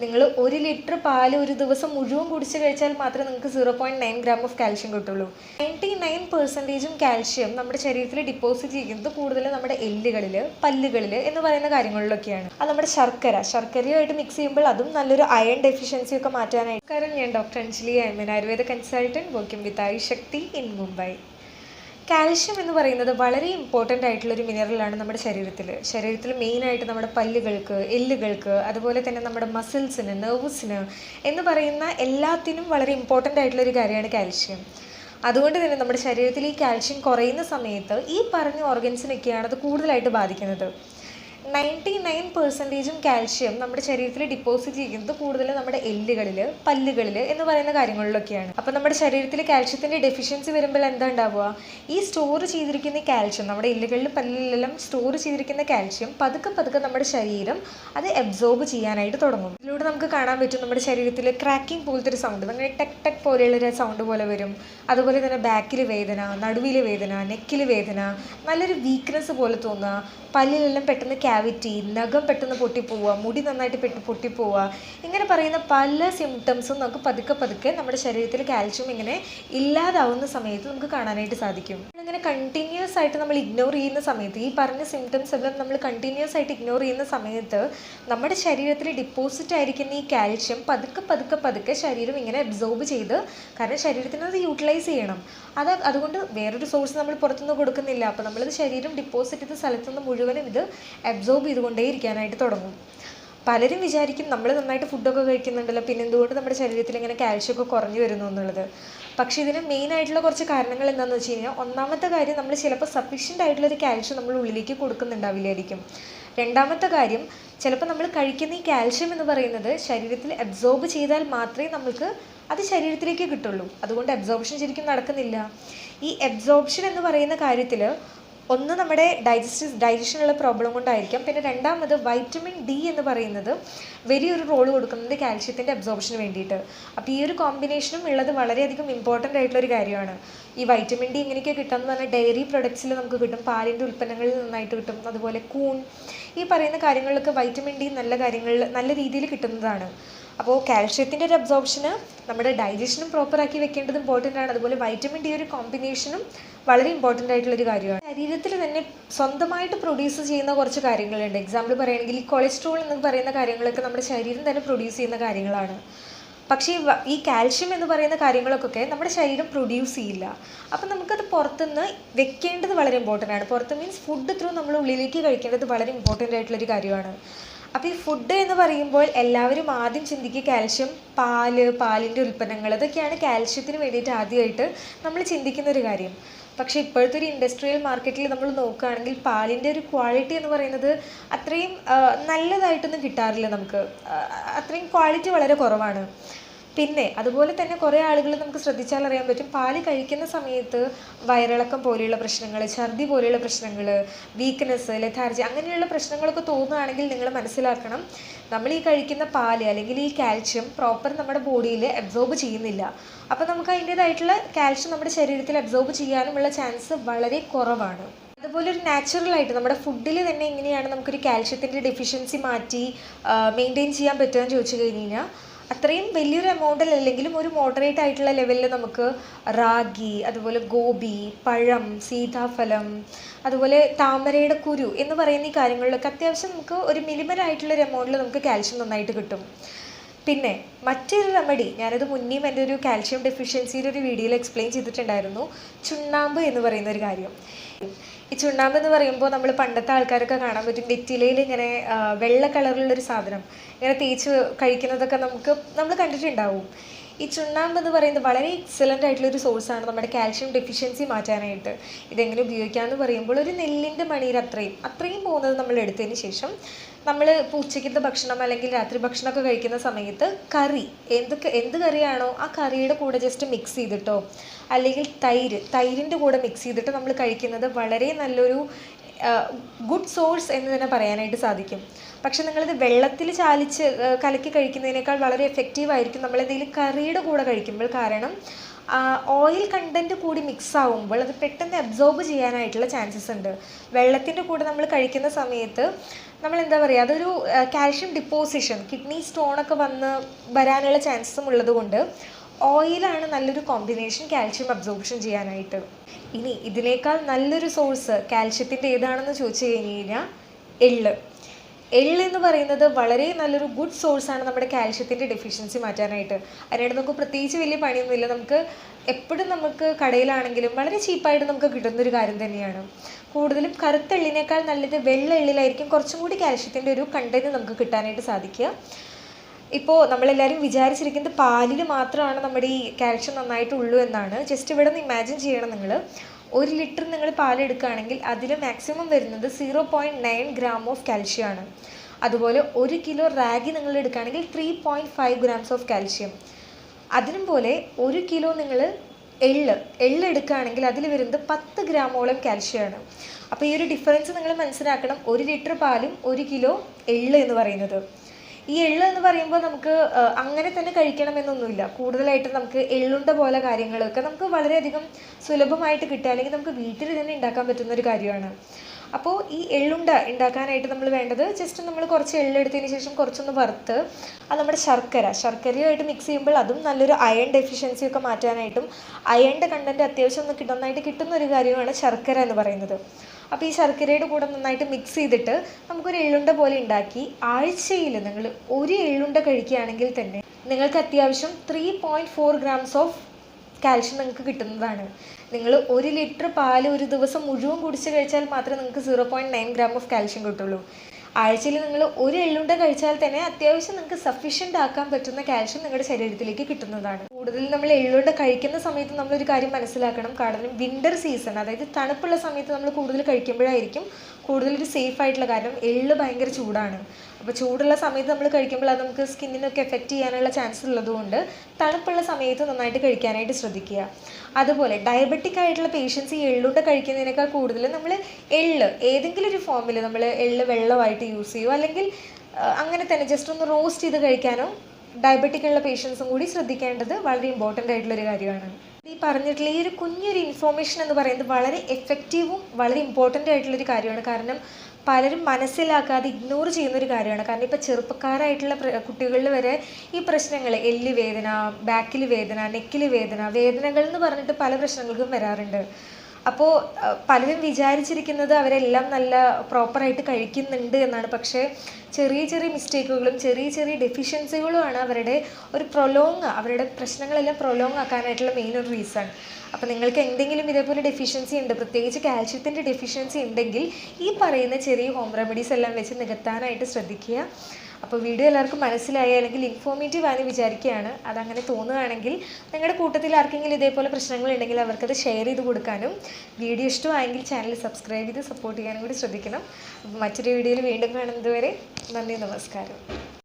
നിങ്ങൾ ഒരു ലിറ്റർ പാൽ ഒരു ദിവസം മുഴുവൻ കുടിച്ച് കഴിച്ചാൽ മാത്രമേ നിങ്ങൾക്ക് zero point nine gram of calcium കിട്ടുള്ളൂ. നയന്റി നയൻ പെർസെന്റേജും കാൽഷ്യം നമ്മുടെ ശരീരത്തിൽ ഡിപ്പോസിറ്റ് ചെയ്യുന്നത് കൂടുതലും നമ്മുടെ എല്ലുകളിൽ പല്ലുകളിൽ എന്ന് പറയുന്ന കാര്യങ്ങളിലൊക്കെയാണ്. അത് നമ്മുടെ ശർക്കര. ശർക്കരയുമായിട്ട് മിക്സ് ചെയ്യുമ്പോൾ അതും നല്ലൊരു അയൺ ഡെഫിഷ്യൻസി ഒക്കെ മാറ്റാനായിട്ട്. കാരണം ഞാൻ doctor Anjali Aiman Ayurveda consultant working with Ayush Shakti in Mumbai calcium എന്ന് പറയുന്നത് വളരെ ഇമ്പോർട്ടന്റ് ആയിട്ടുള്ളൊരു മിനറലാണ് നമ്മുടെ ശരീരത്തിൽ ശരീരത്തിൽ മെയിനായിട്ട് നമ്മുടെ പല്ലുകൾക്ക് എല്ലുകൾക്ക് അതുപോലെ തന്നെ നമ്മുടെ മസിൽസിന് നെർവ്സിന് എന്ന് പറയുന്ന എല്ലാത്തിനും വളരെ ഇമ്പോർട്ടന്റ് ആയിട്ടുള്ളൊരു കാര്യമാണ് കാൽഷ്യം. അതുകൊണ്ട് തന്നെ നമ്മുടെ ശരീരത്തിൽ ഈ കാൽഷ്യം കുറയുന്ന സമയത്ത് ഈ പറഞ്ഞ ഓർഗൻസിനൊക്കെയാണ് അത് കൂടുതലായിട്ട് ബാധിക്കുന്നത്. നയന്റി നയൻ പെർസെന്റേജും കാൽഷ്യം നമ്മുടെ ശരീരത്തിൽ ഡിപ്പോസിറ്റ് ചെയ്യുന്നത് കൂടുതലും നമ്മുടെ എല്ലുകളിൽ പല്ലുകളിൽ എന്ന് പറയുന്ന കാര്യങ്ങളിലൊക്കെയാണ്. അപ്പോൾ നമ്മുടെ ശരീരത്തിൽ കാൽഷ്യത്തിന്റെ ഡെഫിഷ്യൻസി വരുമ്പോൾ എന്താ ഉണ്ടാവുക? ഈ സ്റ്റോർ ചെയ്തിരിക്കുന്ന കാൽഷ്യം നമ്മുടെ എല്ലുകളിൽ പല്ലിലെല്ലാം സ്റ്റോർ ചെയ്തിരിക്കുന്ന കാൽഷ്യം പതുക്കെ പതുക്കെ നമ്മുടെ ശരീരം അത് അബ്സോർബ് ചെയ്യാനായിട്ട് തുടങ്ങും. ഇതിലൂടെ നമുക്ക് കാണാൻ പറ്റും നമ്മുടെ ശരീരത്തിൽ ക്രാക്കിംഗ് പോലത്തെ ഒരു സൗണ്ട് അങ്ങനെ ടെക് ടെക് പോലെയുള്ള ഒരു സൗണ്ട് പോലെ വരും. അതുപോലെ തന്നെ ബാക്കിൽ വേദന നടുവിൽ വേദന നെക്കിൽ വേദന നല്ലൊരു വീക്ക്നെസ് പോലെ തോന്നുക. പല്ലിലെല്ലാം പെട്ടെന്ന് ക്യാവിറ്റി നഖം പെട്ടെന്ന് പൊട്ടിപ്പോവുക മുടി നന്നായിട്ട് പെട്ട് പൊട്ടിപ്പോവുക ഇങ്ങനെ പറയുന്ന പല സിംറ്റംസും നമുക്ക് പതുക്കെ പതുക്കെ നമ്മുടെ ശരീരത്തിൽ കാൽഷ്യം ഇങ്ങനെ ഇല്ലാതാവുന്ന സമയത്ത് നമുക്ക് കാണാനായിട്ട് സാധിക്കും. ഇങ്ങനെ കണ്ടിന്യൂസ് ആയിട്ട് നമ്മൾ ഇഗ്നോർ ചെയ്യുന്ന സമയത്ത് ഈ പറഞ്ഞ സിംറ്റംസ് എല്ലാം നമ്മൾ കണ്ടിന്യൂസ് ആയിട്ട് ഇഗ്നോർ ചെയ്യുന്ന സമയത്ത് നമ്മുടെ ശരീരത്തിൽ ഡിപ്പോസിറ്റ് ആയിരിക്കുന്ന ഈ കാൽഷ്യം പതുക്കെ പതുക്കെ പതുക്കെ ശരീരം ഇങ്ങനെ അബ്സോർബ് ചെയ്ത് കാരണം ശരീരത്തിന് അത് യൂട്ടിലൈസ് ചെയ്യണം. അത് അതുകൊണ്ട് വേറൊരു സോഴ്സ് നമ്മൾ പുറത്തുനിന്ന് കൊടുക്കുന്നില്ല. അപ്പോൾ നമ്മളത് ശരീരം ഡിപ്പോസിറ്റ് ചെയ്ത സ്ഥലത്തുനിന്ന് മുഴുവനും ഇത് അബ്സോർബ് ചെയ്തുകൊണ്ടേ ഇരിക്കാനായിട്ട് തുടങ്ങും. പലരും വിചാരിക്കും നമ്മൾ നന്നായിട്ട് ഫുഡൊക്കെ കഴിക്കുന്നുണ്ടല്ലോ പിന്നെ എന്തുകൊണ്ട് നമ്മുടെ ശരീരത്തിൽ ഇങ്ങനെ കാൽഷ്യം ഒക്കെ കുറഞ്ഞു വരുന്നു എന്നുള്ളത്. പക്ഷേ ഇതിന് മെയിൻ ആയിട്ടുള്ള കുറച്ച് കാരണങ്ങൾ എന്താണെന്ന് വെച്ച് കഴിഞ്ഞാൽ ഒന്നാമത്തെ കാര്യം നമ്മൾ ചിലപ്പോൾ സഫീഷ്യന്റ് ആയിട്ടുള്ളൊരു കാൽഷ്യം നമ്മൾ ഉള്ളിലേക്ക് കൊടുക്കുന്നുണ്ടാവില്ലായിരിക്കും. രണ്ടാമത്തെ കാര്യം ചിലപ്പോൾ നമ്മൾ കഴിക്കുന്ന ഈ കാൽഷ്യം എന്ന് പറയുന്നത് ശരീരത്തിൽ അബ്സോർബ് ചെയ്താൽ മാത്രമേ നമുക്ക് അത് ശരീരത്തിലേക്ക് കിട്ടുള്ളൂ. അതുകൊണ്ട് അബ്സോർപ്ഷൻ ശരിക്കും നടക്കുന്നില്ല. ഈ അബ്സോർപ്ഷൻ എന്ന് പറയുന്ന കാര്യത്തിൽ ഒന്ന് നമ്മുടെ ഡൈജസ്റ്റീവ് ഡൈജഷനുള്ള പ്രോബ്ലം കൊണ്ടായിരിക്കാം. പിന്നെ രണ്ടാമത് വൈറ്റമിൻ ഡി എന്ന് പറയുന്നത് വലിയൊരു റോൾ കൊടുക്കുന്നത് കാൽഷ്യത്തിന്റെ അബ്സോർപ്ഷന് വേണ്ടിയിട്ട്. അപ്പോൾ ഈ ഒരു കോമ്പിനേഷനും ഉള്ളത് വളരെയധികം ഇമ്പോർട്ടന്റ് ആയിട്ടുള്ള ഒരു കാര്യമാണ്. ഈ വൈറ്റമിൻ ഡി എങ്ങനെയൊക്കെ കിട്ടുക എന്ന് പറഞ്ഞാൽ ഡയറി പ്രൊഡക്ട്സിൽ നമുക്ക് കിട്ടും. പാലിന്റെ ഉൽപ്പന്നങ്ങളിൽ നന്നായിട്ട് കിട്ടും. അതുപോലെ കൂൺ. ഈ പറയുന്ന കാര്യങ്ങളിലൊക്കെ വൈറ്റമിൻ ഡി നല്ല കാര്യങ്ങളിൽ നല്ല രീതിയിൽ കിട്ടുന്നതാണ്. അപ്പോൾ കാൽഷ്യത്തിന്റെ ഒരു അബ്സോർപ്ഷന് നമ്മുടെ ഡൈജഷനും പ്രോപ്പറാക്കി വെക്കേണ്ടത് ഇമ്പോർട്ടന്റ് ആണ്. അതുപോലെ വൈറ്റമിൻ ഡി ഒരു കോമ്പിനേഷനും വളരെ ഇമ്പോർട്ടന്റ് ആയിട്ടുള്ളൊരു കാര്യമാണ്. ശരീരത്തിൽ തന്നെ സ്വന്തമായിട്ട് പ്രൊഡ്യൂസ് ചെയ്യുന്ന കുറച്ച് കാര്യങ്ങളുണ്ട്. എക്സാമ്പിൾ പറയുകയാണെങ്കിൽ കൊളസ്ട്രോൾ എന്ന് പറയുന്ന കാര്യങ്ങളൊക്കെ നമ്മുടെ ശരീരം തന്നെ പ്രൊഡ്യൂസ് ചെയ്യുന്ന കാര്യങ്ങളാണ്. പക്ഷേ ഈ കാൽഷ്യം എന്ന് പറയുന്ന കാര്യങ്ങളൊക്കെ നമ്മുടെ ശരീരം പ്രൊഡ്യൂസ് ചെയ്യില്ല. അപ്പം നമുക്കത് പുറത്തുനിന്ന് വെക്കേണ്ടത് വളരെ ഇമ്പോർട്ടന്റ് ആണ്. പുറത്ത് മീൻസ് ഫുഡ് ത്രൂ നമ്മൾ ഉള്ളിലേക്ക് കഴിക്കേണ്ടത് വളരെ ഇമ്പോർട്ടന്റ് ആയിട്ടുള്ളൊരു കാര്യമാണ്. അപ്പോൾ ഈ ഫുഡ് എന്ന് പറയുമ്പോൾ എല്ലാവരും ആദ്യം ചിന്തിക്കുക കാൽഷ്യം പാൽ പാലിന്റെ ഉൽപ്പന്നങ്ങൾ. ഇതൊക്കെയാണ് കാൽഷ്യത്തിന് വേണ്ടിയിട്ട് ആദ്യമായിട്ട് നമ്മൾ ചിന്തിക്കുന്ന ഒരു കാര്യം. പക്ഷേ ഇപ്പോഴത്തെ ഒരു ഇൻഡസ്ട്രിയൽ മാർക്കറ്റിൽ നമ്മൾ നോക്കുകയാണെങ്കിൽ പാലിന്റെ ഒരു ക്വാളിറ്റി എന്ന് പറയുന്നത് അത്രയും നല്ലതായിട്ടൊന്നും കിട്ടാറില്ല നമുക്ക്. അത്രയും ക്വാളിറ്റി വളരെ കുറവാണ്. പിന്നെ അതുപോലെ തന്നെ കുറേ ആളുകൾ നമുക്ക് ശ്രദ്ധിച്ചാൽ അറിയാൻ പറ്റും. പാൽ കഴിക്കുന്ന സമയത്ത് വയറിളക്കം പോലെയുള്ള പ്രശ്നങ്ങൾ ഛർദി പോലെയുള്ള പ്രശ്നങ്ങൾ വീക്ക്നെസ് ലെഥാർജി അങ്ങനെയുള്ള പ്രശ്നങ്ങളൊക്കെ തോന്നുകയാണെങ്കിൽ നിങ്ങൾ മനസ്സിലാക്കണം. നമ്മൾ ഈ കഴിക്കുന്ന പാൽ അല്ലെങ്കിൽ ഈ കാൽഷ്യം പ്രോപ്പർ നമ്മുടെ ബോഡിയിൽ അബ്സോർബ് ചെയ്യുന്നില്ല. അപ്പോൾ നമുക്ക് അതിന്റേതായിട്ടുള്ള കാൽഷ്യം നമ്മുടെ ശരീരത്തിൽ അബ്സോർബ് ചെയ്യാനുമുള്ള ചാൻസ് വളരെ കുറവാണ്. അതുപോലെ ഒരു നാച്ചുറൽ ആയിട്ട് നമ്മുടെ ഫുഡിൽ തന്നെ എങ്ങനെയാണ് നമുക്കൊരു കാൽഷ്യത്തിന്റെ ഡെഫിഷ്യൻസി മാറ്റി മെയിന്റെയിൻ ചെയ്യാൻ പറ്റുക എന്ന് ചോദിച്ചു കഴിഞ്ഞ് കഴിഞ്ഞാൽ അത്രയും വലിയൊരു എമൗണ്ടിൽ അല്ലെങ്കിലും ഒരു മോഡറേറ്റ് ആയിട്ടുള്ള ലെവലിൽ നമുക്ക് റാഗി അതുപോലെ ഗോപി പഴം സീതാഫലം അതുപോലെ താമരയുടെ കുരു എന്ന് പറയുന്ന ഈ കാര്യങ്ങളിലൊക്കെ അത്യാവശ്യം നമുക്ക് ഒരു മിനിമൽ ആയിട്ടുള്ള ഒരു എമൗണ്ടിൽ നമുക്ക് കാൽഷ്യം നന്നായിട്ട് കിട്ടും. പിന്നെ മറ്റൊരു റെമഡി ഞാനത് മുന്നേയും എന്റെ ഒരു കാൽഷ്യം ഡെഫിഷ്യൻസിയുടെ ഒരു വീഡിയോയിൽ എക്സ്പ്ലെയിൻ ചെയ്തിട്ടുണ്ടായിരുന്നു. ചുണ്ണാമ്പ് എന്ന് പറയുന്ന ഒരു കാര്യം. ഈ ചുണ്ണാമ്പ് എന്ന് പറയുമ്പോൾ നമ്മൾ പണ്ടത്തെ ആൾക്കാരൊക്കെ കാണാൻ പറ്റും വെറ്റിലയിൽ ഇങ്ങനെ വെള്ള കളറിലുള്ളൊരു സാധനം. ഇങ്ങനെ തേച്ച് കഴിക്കുന്നതൊക്കെ നമുക്ക് നമ്മൾ കണ്ടിട്ടുണ്ടാവും. ഈ ചുണ്ണാമ്പ് എന്ന് പറയുന്നത് വളരെ എക്സലന്റ് ആയിട്ടുള്ള ഒരു സോഴ്സാണ് നമ്മുടെ കാൽഷ്യം ഡെഫിഷ്യൻസി മാറ്റാനായിട്ട് ഇതെങ്ങനെ ഉപയോഗിക്കാമെന്ന് പറയുമ്പോൾ ഒരു നെല്ലിന്റെ മണിയിൽ അത്രയും അത്രയും പോകുന്നത് നമ്മൾ എടുത്തതിന് ശേഷം നമ്മൾ ഉച്ചയ്ക്കത്തെ ഭക്ഷണം അല്ലെങ്കിൽ രാത്രി ഭക്ഷണമൊക്കെ കഴിക്കുന്ന സമയത്ത് കറി എന്തൊക്കെ എന്ത് കറിയാണോ ആ കറിയുടെ കൂടെ ജസ്റ്റ് മിക്സ് ചെയ്തിട്ടോ അല്ലെങ്കിൽ തൈര് തൈരിന്റെ കൂടെ മിക്സ് ചെയ്തിട്ട് നമ്മൾ കഴിക്കുന്നത് വളരെ നല്ലൊരു ഗുഡ് സോഴ്സ് എന്ന് തന്നെ പറയാനായിട്ട് സാധിക്കും. പക്ഷെ നിങ്ങളിത് വെള്ളത്തിൽ ചാലിച്ച് കലക്കി കഴിക്കുന്നതിനേക്കാൾ വളരെ എഫക്റ്റീവ് ആയിരിക്കും. നമ്മൾ എന്തെങ്കിലും കറിയുടെ കൂടെ കഴിക്കുമ്പോൾ കാരണം ഓയിൽ കണ്ടന്റ് കൂടി മിക്സ് ആവുമ്പോൾ അത് പെട്ടെന്ന് അബ്സോർബ് ചെയ്യാനായിട്ടുള്ള ചാൻസസ് ഉണ്ട്. വെള്ളത്തിന്റെ കൂടെ നമ്മൾ കഴിക്കുന്ന സമയത്ത് നമ്മൾ എന്താ പറയുക അതൊരു കാൽഷ്യം ഡിപ്പോസിഷൻ കിഡ്നി സ്റ്റോണൊക്കെ വന്ന് വരാനുള്ള ചാൻസസും ഉള്ളതുകൊണ്ട് ഓയിലാണ് നല്ലൊരു കോമ്പിനേഷൻ കാൽഷ്യം അബ്സോർപ്ഷൻ ചെയ്യാനായിട്ട്. ഇനി ഇതിനേക്കാൾ നല്ലൊരു സോഴ്സ് കാൽഷ്യത്തിന്റെ ഏതാണെന്ന് ചോദിച്ചു കഴിഞ്ഞ് കഴിഞ്ഞാൽ എള്ള്. എന്ന് പറയുന്നത് വളരെ നല്ലൊരു ഗുഡ് സോഴ്സാണ് നമ്മുടെ കാൽഷ്യത്തിന്റെ ഡെഫിഷ്യൻസി മാറ്റാനായിട്ട്. അതിനായിട്ട് നമുക്ക് പ്രത്യേകിച്ച് വലിയ പണിയൊന്നുമില്ല. നമുക്ക് എപ്പോഴും നമുക്ക് കടയിലാണെങ്കിലും വളരെ ചീപ്പായിട്ട് നമുക്ക് കിട്ടുന്നൊരു കാര്യം തന്നെയാണ്. കൂടുതലും കറുത്ത എള്ളിനേക്കാൾ നല്ലത് വെള്ള എള്ളിലായിരിക്കും കുറച്ചും കൂടി കാൽഷ്യത്തിന്റെ ഒരു കണ്ടന്റ് നമുക്ക് കിട്ടാനായിട്ട് സാധിക്കുക. ഇപ്പോൾ നമ്മളെല്ലാവരും വിചാരിച്ചിരിക്കുന്നത് പാലിൽ മാത്രമാണ് നമ്മുടെ ഈ കാൽഷ്യം നന്നായിട്ടുള്ളൂ എന്നാണ്. ജസ്റ്റ് ഇവിടെ നിന്ന് ഇമാജിൻ ചെയ്യണം നിങ്ങൾ ഒരു ലിറ്റർ നിങ്ങൾ പാലെടുക്കുകയാണെങ്കിൽ അതിൽ മാക്സിമം വരുന്നത് zero point nine gram of calcium ആണ്. അതുപോലെ ഒരു കിലോ റാഗി നിങ്ങൾ എടുക്കുകയാണെങ്കിൽ three point five grams of calcium അതിനും പോലെ ഒരു കിലോ നിങ്ങൾ എള്ള് എള്ള് എടുക്കുകയാണെങ്കിൽ അതിൽ വരുന്നത് പത്ത് ഗ്രാമോളം കാൽഷ്യമാണ് അപ്പോൾ ഈ ഒരു ഡിഫറൻസ് നിങ്ങൾ മനസ്സിലാക്കണം. ഒരു ലിറ്റർ പാലും ഒരു കിലോ എള്ള് എന്ന് പറയുന്നത്. ഈ എള്ള് എന്ന് പറയുമ്പോൾ നമുക്ക് അങ്ങനെ തന്നെ കഴിക്കണമെന്നൊന്നുമില്ല. കൂടുതലായിട്ട് നമുക്ക് എള്ളുണ്ട പോലെ കാര്യങ്ങളൊക്കെ നമുക്ക് വളരെയധികം സുലഭമായിട്ട് കിട്ടുക. അല്ലെങ്കിൽ നമുക്ക് വീട്ടിൽ തന്നെ ഉണ്ടാക്കാൻ പറ്റുന്ന ഒരു കാര്യമാണ്. അപ്പോൾ ഈ എള്ളുണ്ട ഉണ്ടാക്കാനായിട്ട് നമ്മൾ വേണ്ടത് ജസ്റ്റ് നമ്മൾ കുറച്ച് എള്ളെടുത്തതിന് ശേഷം കുറച്ചൊന്ന് വറുത്ത് അത് നമ്മുടെ ശർക്കര. ശർക്കരയുമായിട്ട് മിക്സ് ചെയ്യുമ്പോൾ അതും നല്ലൊരു അയൺ ഡെഫിഷ്യൻസി ഒക്കെ മാറ്റാനായിട്ടും അയണിന്റെ കണ്ടന്റ് അത്യാവശ്യം ഒന്ന് നന്നായിട്ട് കിട്ടുന്ന ഒരു കാര്യമാണ് ശർക്കര എന്ന് പറയുന്നത്. അപ്പോൾ ഈ ശർക്കരയുടെ കൂടെ നന്നായിട്ട് മിക്സ് ചെയ്തിട്ട് നമുക്കൊരു എള്ളുണ്ട പോലെ ഉണ്ടാക്കി ആഴ്ചയിൽ നിങ്ങൾ ഒരു എള്ളുണ്ട കഴിക്കുകയാണെങ്കിൽ തന്നെ നിങ്ങൾക്ക് അത്യാവശ്യം three point four grams of calcium നിങ്ങൾക്ക് കിട്ടുന്നതാണ്. നിങ്ങൾ ഒരു ലിറ്റർ പാൽ ഒരു ദിവസം മുഴുവൻ കുടിച്ച് കഴിച്ചാൽ മാത്രമേ നിങ്ങൾക്ക് zero point nine gram of calcium കിട്ടുള്ളൂ. ആഴ്ചയിൽ നിങ്ങൾ ഒരു എള്ളുണ്ട കഴിച്ചാൽ തന്നെ അത്യാവശ്യം നിങ്ങൾക്ക് സഫീഷ്യന്റ് ആക്കാൻ പറ്റുന്ന കാൽഷ്യം നിങ്ങളുടെ ശരീരത്തിലേക്ക് കിട്ടുന്നതാണ്. കൂടുതൽ നമ്മൾ എള്ളുണ്ട കഴിക്കുന്ന സമയത്ത് നമ്മളൊരു കാര്യം മനസ്സിലാക്കണം. കാരണം വിന്റർ സീസൺ അതായത് തണുപ്പുള്ള സമയത്ത് നമ്മൾ കൂടുതൽ കഴിക്കുമ്പോഴായിരിക്കും കൂടുതൽ ഒരു സേഫ് ആയിട്ടുള്ള കാരണം എള്ള് ഭയങ്കര ചൂടാണ്. അപ്പോൾ ചൂടുള്ള സമയത്ത് നമ്മൾ കഴിക്കുമ്പോൾ അത് നമുക്ക് സ്കിന്നിനൊക്കെ എഫക്റ്റ് ചെയ്യാനുള്ള ചാൻസ് ഉള്ളതുകൊണ്ട് തണുപ്പുള്ള സമയത്ത് നന്നായിട്ട് കഴിക്കാനായിട്ട് ശ്രദ്ധിക്കുക. അതുപോലെ ഡയബറ്റിക് ആയിട്ടുള്ള പേഷ്യൻസ് ഈ എള്ളുണ്ട കഴിക്കുന്നതിനേക്കാൾ കൂടുതൽ നമ്മൾ എള്ള് ഏതെങ്കിലും ഒരു ഫോമിൽ നമ്മൾ എള്ള് വെള്ളമായിട്ട് യൂസ് ചെയ്യുമോ അല്ലെങ്കിൽ അങ്ങനെ തന്നെ ജസ്റ്റ് ഒന്ന് റോസ്റ്റ് ചെയ്ത് കഴിക്കാനോ ഡയബറ്റിക് ഉള്ള പേഷ്യൻസും കൂടി ശ്രദ്ധിക്കേണ്ടത് വളരെ ഇമ്പോർട്ടന്റ് ആയിട്ടുള്ളൊരു കാര്യമാണ്. ഈ പറഞ്ഞിട്ടുള്ള ഈ ഒരു കുഞ്ഞൊരു ഇൻഫോർമേഷൻ എന്ന് പറയുന്നത് വളരെ എഫക്റ്റീവും വളരെ ഇമ്പോർട്ടന്റ് ആയിട്ടുള്ളൊരു കാര്യമാണ്. കാരണം പലരും മനസ്സിലാക്കാതെ ഇഗ്നോർ ചെയ്യുന്ന ഒരു കാര്യമാണ്. കാരണം ഇപ്പോൾ ചെറുപ്പക്കാരായിട്ടുള്ള കുട്ടികളിൽ വരെ ഈ പ്രശ്നങ്ങൾ എല്ല് വേദന ബാക്കിൽ വേദന നെക്കിൽ വേദന വേദനകൾ എന്ന് പറഞ്ഞിട്ട് പല പ്രശ്നങ്ങൾക്കും വരാറുണ്ട്. അപ്പോൾ പലരും വിചാരിച്ചിരിക്കുന്നത് അവരെല്ലാം നല്ല പ്രോപ്പറായിട്ട് കഴിക്കുന്നുണ്ട് എന്നാണ്. പക്ഷേ ചെറിയ ചെറിയ മിസ്റ്റേക്കുകളും ചെറിയ ചെറിയ ഡെഫിഷ്യൻസികളുമാണ് അവരുടെ ഒരു പ്രൊലോങ് അവരുടെ പ്രശ്നങ്ങളെല്ലാം പ്രൊലോങ് ആക്കാനായിട്ടുള്ള മെയിൻ ഒരു റീസൺ അപ്പോൾ നിങ്ങൾക്ക് എന്തെങ്കിലും ഇതേപോലെ ഡെഫിഷ്യൻസി ഉണ്ട് പ്രത്യേകിച്ച് കാൽഷ്യത്തിന്റെ ഡെഫിഷ്യൻസി ഉണ്ടെങ്കിൽ ഈ പറയുന്ന ചെറിയ ഹോം റെമഡീസ് എല്ലാം വെച്ച് നികത്താനായിട്ട് ശ്രദ്ധിക്കുക. അപ്പോൾ വീഡിയോ എല്ലാവർക്കും മനസ്സിലായി അല്ലെങ്കിൽ ഇൻഫോർമേറ്റീവ് ആണെന്ന് വിചാരിക്കുകയാണ്. അതങ്ങനെ തോന്നുകയാണെങ്കിൽ നിങ്ങളുടെ കൂട്ടത്തിൽ ആർക്കെങ്കിലും ഇതേപോലെ പ്രശ്നങ്ങൾ ഉണ്ടെങ്കിൽ അവർക്കത് ഷെയർ ചെയ്ത് കൊടുക്കാനും വീഡിയോ ഇഷ്ടമായെങ്കിൽ ചാനൽ സബ്സ്ക്രൈബ് ചെയ്ത് സപ്പോർട്ട് ചെയ്യാനും കൂടി ശ്രദ്ധിക്കണം. മറ്റൊരു വീഡിയോയിൽ വീണ്ടും കാണുന്നത് വരെ നന്ദി നമസ്കാരം.